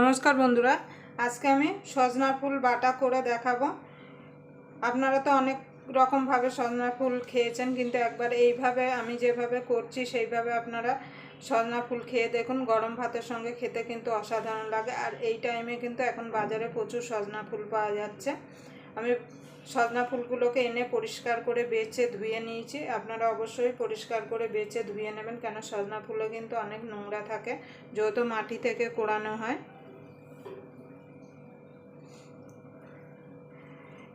নমস্কার বন্ধুরা, আজকে আমি সজনা ফুল বাটা করে দেখাবো। আপনারা তো অনেক রকমভাবে সজনা ফুল খেয়েছেন, কিন্তু একবার এইভাবে আমি যেভাবে করছি, সেইভাবে আপনারা সজনা ফুল খেয়ে দেখুন, গরম ভাতের সঙ্গে খেতে কিন্তু অসাধারণ লাগে। আর এই টাইমে কিন্তু এখন বাজারে প্রচুর সজনা ফুল পাওয়া যাচ্ছে। আমি সজনা ফুলগুলোকে এনে পরিষ্কার করে বেছে ধুয়ে নিয়েছি। আপনারা অবশ্যই পরিষ্কার করে বেছে ধুয়ে নেবেন, কেন সজনা ফুলও কিন্তু অনেক নোংরা থাকে যেহেতু মাটি থেকে কোড়ানো হয়।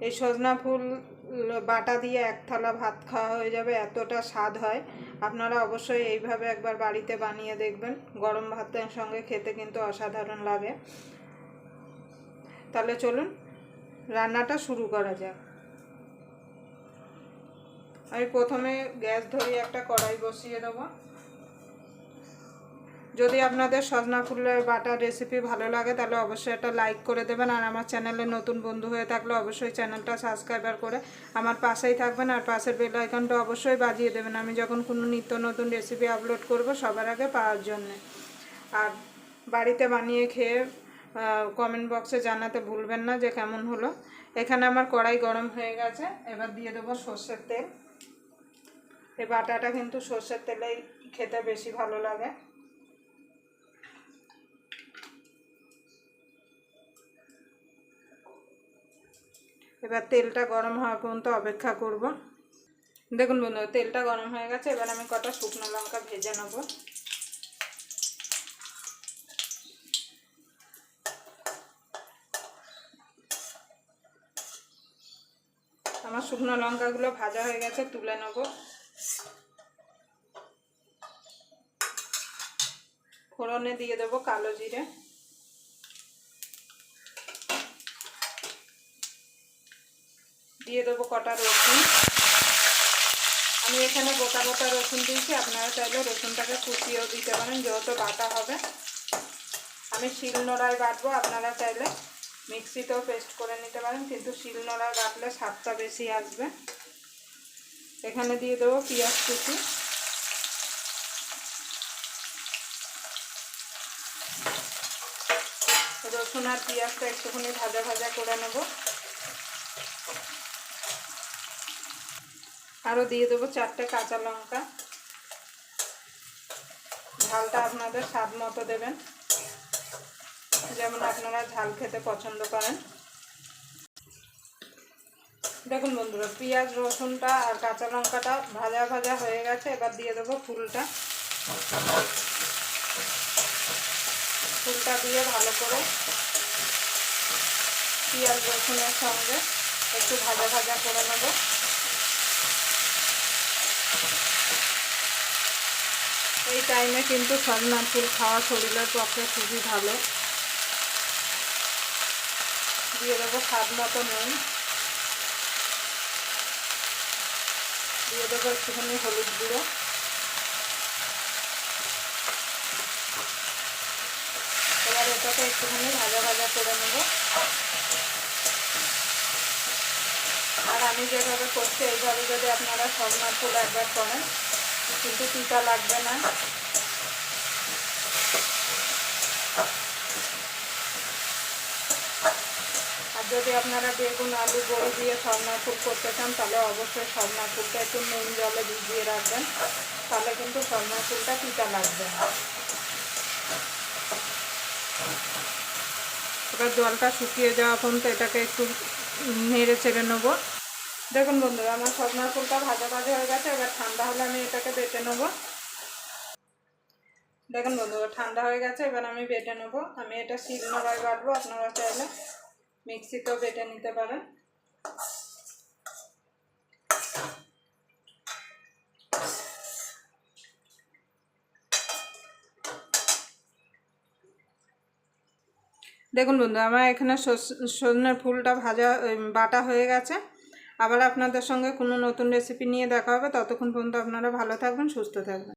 এই সজনা ফুল বাটা দিয়ে এক থালা ভাত খাওয়া হয়ে যাবে, এতটা স্বাদ হয়। আপনারা অবশ্যই এইভাবে একবার বাড়িতে বানিয়ে দেখবেন। গরম ভাতের সঙ্গে খেতে কিন্তু অসাধারণ লাগে। তাহলে চলুন, রান্নাটা শুরু করা যাক। আমি প্রথমে গ্যাস ধরিয়ে একটা কড়াই বসিয়ে দেবো। যদি আপনাদের সজনা ফুলের বাটার রেসিপি ভালো লাগে, তাহলে অবশ্যই একটা লাইক করে দেবেন। আর আমার চ্যানেলে নতুন বন্ধু হয়ে থাকলে অবশ্যই চ্যানেলটা সাবস্ক্রাইবার করে আমার পাশেই থাকবেন। আর পাশের বেল আইকনটা অবশ্যই বাজিয়ে দেবেন। আমি যখন কোনো নিত্য নতুন রেসিপি আপলোড করব সবার আগে পাওয়ার জন্যে। আর বাড়িতে বানিয়ে খেয়ে কমেন্ট বক্সে জানাতে ভুলবেন না যে কেমন হলো। এখানে আমার কড়াই গরম হয়ে গেছে। এবার দিয়ে দেবো সর্ষের তেল। এই বাটাটা কিন্তু সর্ষের তেলেই খেতে বেশি ভালো লাগে। এবার তেলটা গরম হওয়া পর্যন্ত অপেক্ষা করব। দেখুন বন্ধু তেলটা গরম হয়ে গেছে, এবার আমি কটা শুকনো লঙ্কা ভেজে নেব। আমার শুকনো লঙ্কাগুলো ভাজা হয়ে গেছে, তুলে নেব। ফোড়নে দিয়ে দেবো কালো জিরে। দিয়ে দেবো কটা রসুন। আমি এখানে গোটা গোটা রসুন দিয়েছি, আপনারা চাইলে রসুনটাকে কুচিয়েও দিতে পারেন যেহেতু বাটা হবে। আমি শিল নোড়ায় বাটবো, আপনারা চাইলে মিক্সিতেও পেস্ট করে নিতে পারেন, কিন্তু শিল নোড়ায় বাটলে স্বাদটা বেশি আসবে। এখানে দিয়ে দেবো পেঁয়াজ কুচি। রসুন আর পেঁয়াজটা একটুখানি ভাজা ভাজা করে নেব। আরও দিয়ে দেবো চারটে কাঁচা লঙ্কা। ঝালটা আপনাদের স্বাদ মতো দেবেন। যেমন আপনারা ঝাল খেতে পছন্দ করেন। দেখুন বন্ধুরা, পেঁয়াজ, রসুনটা আর কাঁচা লঙ্কাটা ভাজা ভাজা হয়ে গেছে, এবার দিয়ে দেবো ফুলটা। ফুলটা দিয়ে ভালো করে পেঁয়াজ, রসুনের সঙ্গে একটু ভাজা ভাজা করে নেব। এই টাইমে কিন্তু সজনা ফুল খাওয়া শরীরের পক্ষে খুবই ভালো। দিয়ে দেবো স্বাদ মতো নুন। দিয়ে দেবো একটুখানি হলুদ গুঁড়ো। এবার এটাকে একটুখানি ভাজা ভাজা করে নেব। আর আমি যেভাবে করছি, এইভাবে যদি আপনারা সজনা ফুল একবার করেন, কিন্তু তিতা লাগবে না। আর যদি আপনারা বেগুন, আলু, বড়ি দিয়ে সরনা ফুল করতে চান, তাহলে অবশ্যই সরনা ফুলটা একটু নুন জলে ভিজিয়ে রাখবেন, তাহলে কিন্তু সরনা ফুলটা তিতা লাগবে এবার জলটা শুকিয়ে যাওয়া পর্যন্ত এটাকে একটু নেড়ে চেড়ে নেব। দেখুন বন্ধুরা, আমার সজনা ফুলটা ভাজা ভাজা হয়ে গেছে, এবার ঠান্ডা হলে আমি এটাকে বেটে নেব। দেখুন বন্ধুরা, ঠান্ডা হয়ে গেছে, এবার আমি বেটে নেব। আমি এটা শিল নোড়ায় বাটবো, আপনারা চাইলে মিক্সিতেও বেটে নিতে পারেন। দেখুন বন্ধু, আমার এখানে সজনের ফুলটা ভাজা বাটা হয়ে গেছে। আবার আপনাদের সঙ্গে কোনো নতুন রেসিপি নিয়ে দেখা হবে। ততক্ষণ পর্যন্ত আপনারা ভালো থাকবেন, সুস্থ থাকবেন।